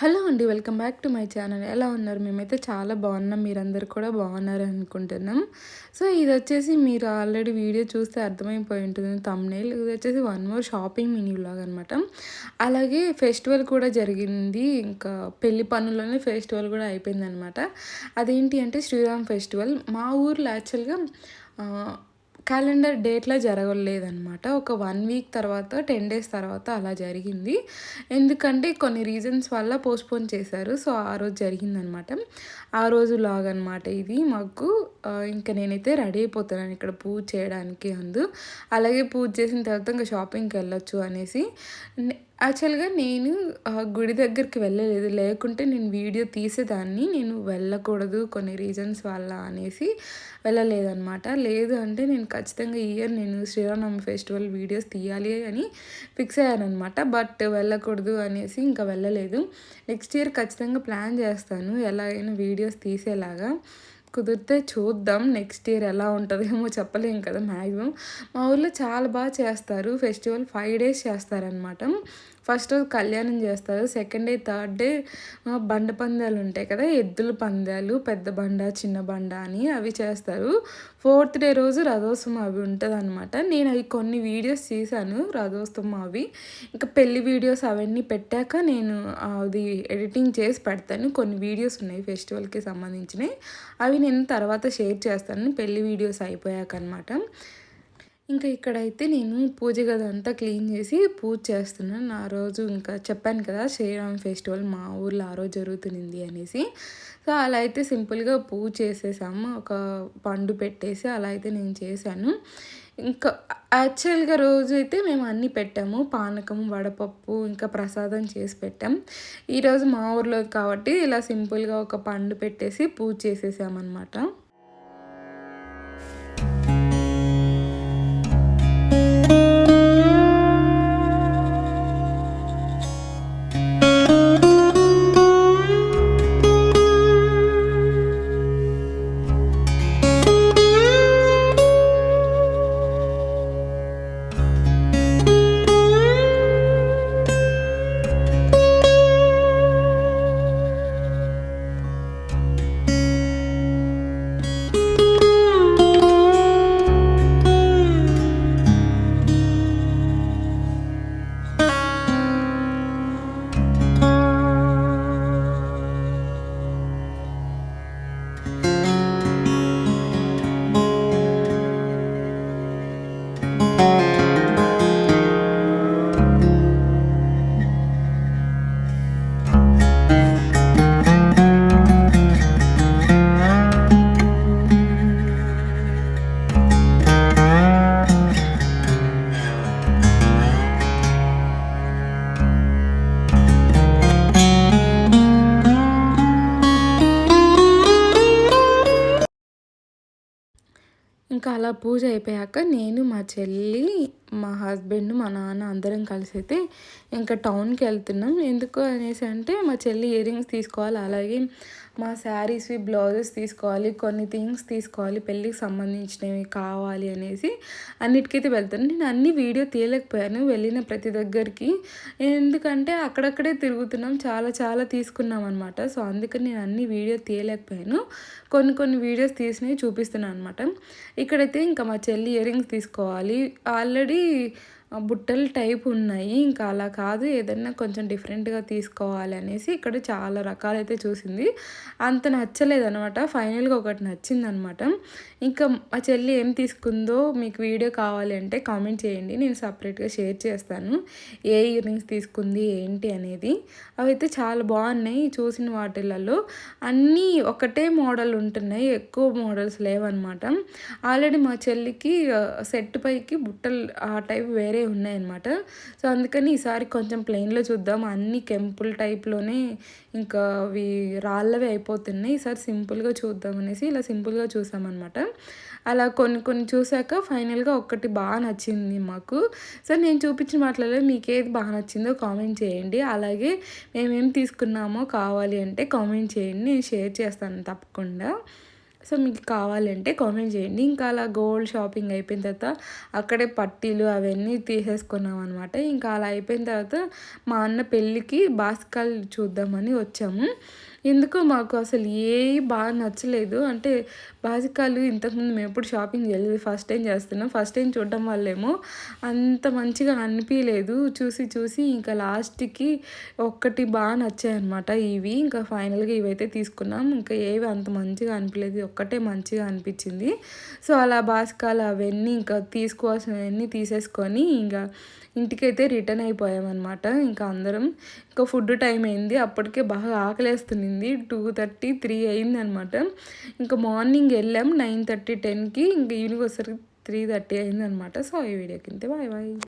Hello అండి welcome back to my channel. ఎలా ఉన్నారు? మేమైతే చాలా బాగున్నాం. మీరందరూ కూడా బాగున్నారు అనుకుంటున్నాం సో ఇది వచ్చేసి మీరు ఆల్రెడీ వీడియో చూస్తే అర్థమైపోయి ఉంటుంది. తమ్నేల్ ఇది వచ్చేసి one more shopping mini vlog అనమాట అలాగే ఫెస్టివల్ కూడా జరిగింది. ఇంకా పెళ్ళి పనుల్లోనే ఫెస్టివల్ కూడా అయిపోయింది అనమాట అదేంటి అంటే శ్రీరామ్ ఫెస్టివల్. మా ఊర్లో యాక్చువల్గా క్యాలెండర్ డేట్లో జరగలేదనమాట ఒక వన్ వీక్ తర్వాత టెన్ డేస్ తర్వాత అలా జరిగింది. ఎందుకంటే కొన్ని రీజన్స్ వల్ల పోస్ట్పోన్ చేశారు. సో ఆ రోజు జరిగిందనమాట ఆ రోజు లాగ్ అనమాట ఇది మాకు. ఇంకా నేనైతే రెడీ అయిపోతున్నాను ఇక్కడ పూజ చేయడానికి అందు. అలాగే పూజ చేసిన తర్వాత ఇంకా షాపింగ్కి వెళ్ళొచ్చు అనేసి. యాక్చువల్గా నేను గుడి దగ్గరికి వెళ్ళలేదు. లేకుంటే నేను వీడియో తీసేదాన్ని. నేను వెళ్ళకూడదు కొన్ని రీజన్స్ వల్ల అనేసి వెళ్ళలేదన్నమాట. లేదు అంటే నేను ఖచ్చితంగా ఇయర్ నేను శ్రీరామనవమి ఫెస్టివల్ వీడియోస్ తీయాలి అని ఫిక్స్ అయ్యానమాట బట్ వెళ్ళకూడదు అనేసి ఇంకా వెళ్ళలేదు. నెక్స్ట్ ఇయర్ ఖచ్చితంగా ప్లాన్ చేస్తాను. ఎలాగైనా వీడియోస్ తీసేలాగా. కుదిరితే చూద్దాం నెక్స్ట్ ఇయర్ ఎలా ఉంటుందేమో చెప్పలేం కదా మ్యాక్సిమం మా ఊర్లో చాలా బాగా చేస్తారు. ఫెస్టివల్ ఫైవ్ డేస్ చేస్తారనమాట ఫస్ట్ రోజు కళ్యాణం చేస్తారు. సెకండ్ డే థర్డ్ డే బండ పందాలు ఉంటాయి కదా ఎద్దుల పందాలు పెద్ద బండ చిన్న బండ అని అవి చేస్తారు. ఫోర్త్ డే రోజు రథోత్సవం అవి ఉంటుంది అనమాట నేను అవి కొన్ని వీడియోస్ తీశాను రథోత్సవం అవి. ఇంకా పెళ్ళి వీడియోస్ అవన్నీ పెట్టాక నేను అది ఎడిటింగ్ చేసి పెడతాను. కొన్ని వీడియోస్ ఉన్నాయి ఫెస్టివల్కి సంబంధించినవి. అవి నేను తర్వాత షేర్ చేస్తాను. పెళ్ళి వీడియోస్ అయిపోయాక అనమాట ఇంకా ఇక్కడైతే నేను పూజ గది అంతా క్లీన్ చేసి పూజ చేస్తున్నాను. ఆ రోజు ఇంకా చెప్పాను కదా శ్రీరామ్ ఫెస్టివల్ మా ఊర్లో ఆ రోజు జరుగుతుంది అనేసి. సో అలా అయితే సింపుల్గా పూజ చేసేసాము. ఒక పండు పెట్టేసి అలా అయితే నేను చేశాను. ఇంకా యాక్చువల్గా రోజు అయితే మేము అన్నీ పెట్టాము. పానకం వడపప్పు ఇంకా ప్రసాదం చేసి పెట్టాం. ఈరోజు మా ఊర్లో కాబట్టి ఇలా సింపుల్గా ఒక పండు పెట్టేసి పూజ చేసేసామన్నమాట. ఇంకా అలా పూజ అయిపోయాక నేను మా చెల్లి మా హస్బెండ్ మా నాన్న అందరం కలిసి అయితే ఇంకా టౌన్కి వెళ్తున్నాం. ఎందుకు అనేసి అంటే మా చెల్లి ఇయర్ రింగ్స్ తీసుకోవాలి. అలాగే మా శారీస్వి బ్లౌజెస్ తీసుకోవాలి కొన్ని థింగ్స్ తీసుకోవాలి పెళ్ళికి సంబంధించినవి కావాలి అనేసి అన్నిటికైతే వెళ్తాను. నేను అన్ని వీడియో తీయలేకపోయాను వెళ్ళిన ప్రతి దగ్గరికి. ఎందుకంటే అక్కడక్కడే తిరుగుతున్నాం చాలా చాలా తీసుకున్నాం అనమాట సో అందుకని నేను అన్ని వీడియో తీయలేకపోయాను. కొన్ని కొన్ని వీడియోస్ తీసినవి చూపిస్తున్నాను అనమాట ఇక్కడైతే ఇంకా మా చెల్లి ఇయర్ రింగ్స్ తీసుకోవాలి. ఆల్రెడీ బుట్టలు టైప్ ఉన్నాయి. ఇంకా అలా కాదు ఏదన్నా కొంచెం డిఫరెంట్గా తీసుకోవాలి అనేసి ఇక్కడ చాలా రకాలైతే చూసింది. అంత నచ్చలేదనమాట ఫైనల్గా ఒకటి నచ్చిందనమాట ఇంకా మా చెల్లి ఏం తీసుకుందో మీకు వీడియో కావాలి అంటే కామెంట్ చేయండి. నేను సపరేట్గా షేర్ చేస్తాను. ఏ ఇయర్ రింగ్స్ తీసుకుంది ఏంటి అనేది. అవి అయితే చాలా బాగున్నాయి చూసిన వాటిలలో. అన్నీ ఒకటే మోడల్ ఉంటున్నాయి. ఎక్కువ మోడల్స్ లేవన్నమాట. ఆల్రెడీ మా చెల్లికి సెట్ పైకి బుట్టలు ఆ టైప్ వేరే వేరే ఉన్నాయన్నమాట. సో అందుకని ఈసారి కొంచెం ప్లెయిన్లో చూద్దాం. అన్ని కెంపుల్ టైప్లోనే ఇంకా అవి రాళ్ళవి అయిపోతున్నాయి. ఈసారి సింపుల్గా చూద్దాం అనేసి ఇలా సింపుల్గా చూసామన్నమాట. అలా కొన్ని కొన్ని చూసాక ఫైనల్గా ఒక్కటి బాగా నచ్చింది మాకు. సో నేను చూపించిన మాటలలో మీకు ఏది బాగా నచ్చిందో కామెంట్ చేయండి. అలాగే మేమేం తీసుకున్నామో కావాలి అంటే కామెంట్ చేయండి. నేను షేర్ చేస్తాను తప్పకుండా. సో మీకు కావాలంటే కామెంట్ చేయండి. ఇంకా అలా గోల్డ్ షాపింగ్ అయిపోయిన తర్వాత అక్కడే పట్టీలు అవన్నీ తీసేసుకున్నాం అనమాట ఇంకా అలా అయిపోయిన తర్వాత మా అన్న పెళ్ళికి బాస్కాలు చూద్దామని వచ్చాము. ఎందుకో మాకు అసలు ఏ బాగా నచ్చలేదు. అంటే బాజికాలు ఇంతకుముందు మేము ఎప్పుడు షాపింగ్ చేయలేదు. ఫస్ట్ టైం చేస్తున్నాం. ఫస్ట్ టైం చూడడం వల్లేమో అంత మంచిగా అనిపించలేదు చూసి చూసి ఇంకా లాస్ట్కి ఒక్కటి బాగా నచ్చాయి అనమాట ఇవి. ఇంకా ఫైనల్గా ఇవైతే తీసుకున్నాం. ఇంకా ఏవి అంత మంచిగా అనిపించలేదు ఒక్కటే మంచిగా అనిపించింది. సో అలా బాసికాలు అవన్నీ ఇంకా తీసుకోవాల్సినవన్నీ తీసేసుకొని ఇంకా ఇంటికైతే రిటర్న్ అయిపోయామన్నమాట. ఇంకా అందరం ఇంకా ఫుడ్ టైం అయింది. అప్పటికే బాగా ఆకలేస్తుంది. టూ థర్టీ త్రీ అయింది అనమాట ఇంకా మార్నింగ్ వెళ్ళాం. నైన్ థర్టీ టెన్కి ఇంకా ఈవినింగ్ వచ్చేసరికి త్రీ థర్టీ అయిందనమాట. సో ఈ వీడియోకి బాయ్ బాయ్.